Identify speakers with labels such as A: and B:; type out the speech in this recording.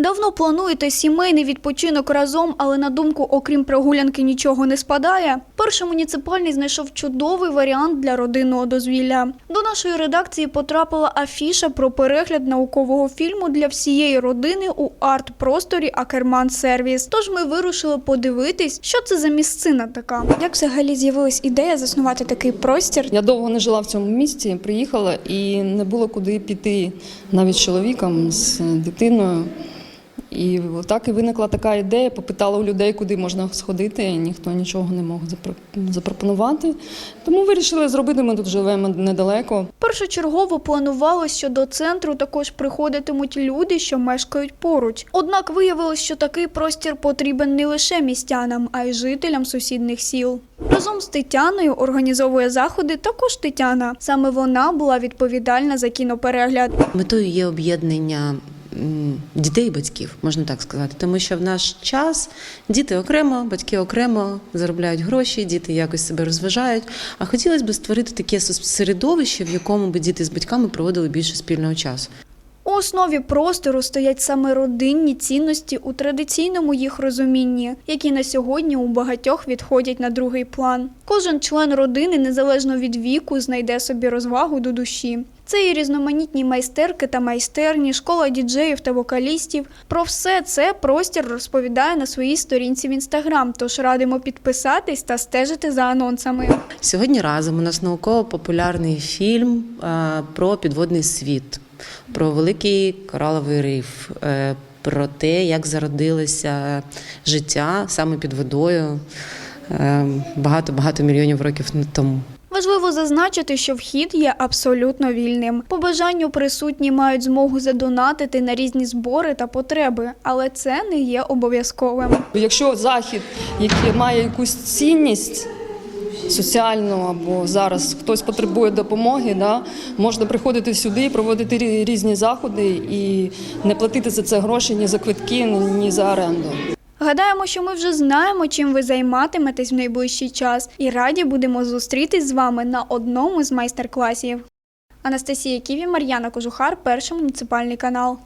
A: Давно плануєте сімейний відпочинок разом, але на думку, окрім прогулянки, нічого не спадає. Перший муніципальний знайшов чудовий варіант для родинного дозвілля. До нашої редакції потрапила афіша про перегляд наукового фільму для всієї родини у арт-просторі Акерман Сервіс. Тож ми вирушили подивитись, що це за місцина така. Як взагалі з'явилась ідея заснувати такий простір?
B: Я довго не жила в цьому місті, приїхала і не було куди піти навіть з чоловіком, з дитиною. І так і виникла така ідея, попитала у людей, куди можна сходити. Ніхто нічого не мог запро- запропонувати. Тому вирішили зробити. Ми тут живемо недалеко.
A: Першочергово планувалось, що до центру також приходитимуть люди, що мешкають поруч. Однак виявилось, що такий простір потрібен не лише містянам, а й жителям сусідних сіл. Разом з Тетяною організовує заходи також Тетяна. Саме вона була відповідальна за кіноперегляд.
C: Метою є об'єднання дітей і батьків, можна так сказати. Тому що в наш час діти окремо, батьки окремо заробляють гроші, діти якось себе розважають. А хотілося б створити таке середовище, в якому би діти з батьками проводили більше спільного часу.
A: Основі простору стоять саме родинні цінності у традиційному їх розумінні, які на сьогодні у багатьох відходять на другий план. Кожен член родини, незалежно від віку, знайде собі розвагу до душі. Це і різноманітні майстерки та майстерні, школа діджеїв та вокалістів. Про все це простір розповідає на своїй сторінці в інстаграм. Тож радимо підписатись та стежити за анонсами.
C: Сьогодні разом у нас науково-популярний фільм е, про підводний світ, про великий кораловий риф, е, про те, як зародилося життя саме під водою е, багато-багато мільйонів років тому.
A: Важливо зазначити, що вхід є абсолютно вільним. По бажанню присутні мають змогу задонатити на різні збори та потреби, але це не є обов'язковим.
B: Якщо захід, який має якусь цінність соціальну або зараз хтось потребує допомоги, да, можна приходити сюди, проводити різні заходи і не платити за це гроші ні за квитки, ні за оренду.
A: Гадаємо, що ми вже знаємо, чим ви займатиметесь в найближчий час, і раді будемо зустрітись з вами на одному з майстер-класів. Анастасія Ківі, Мар'яна Кожухар, перший муніципальний канал.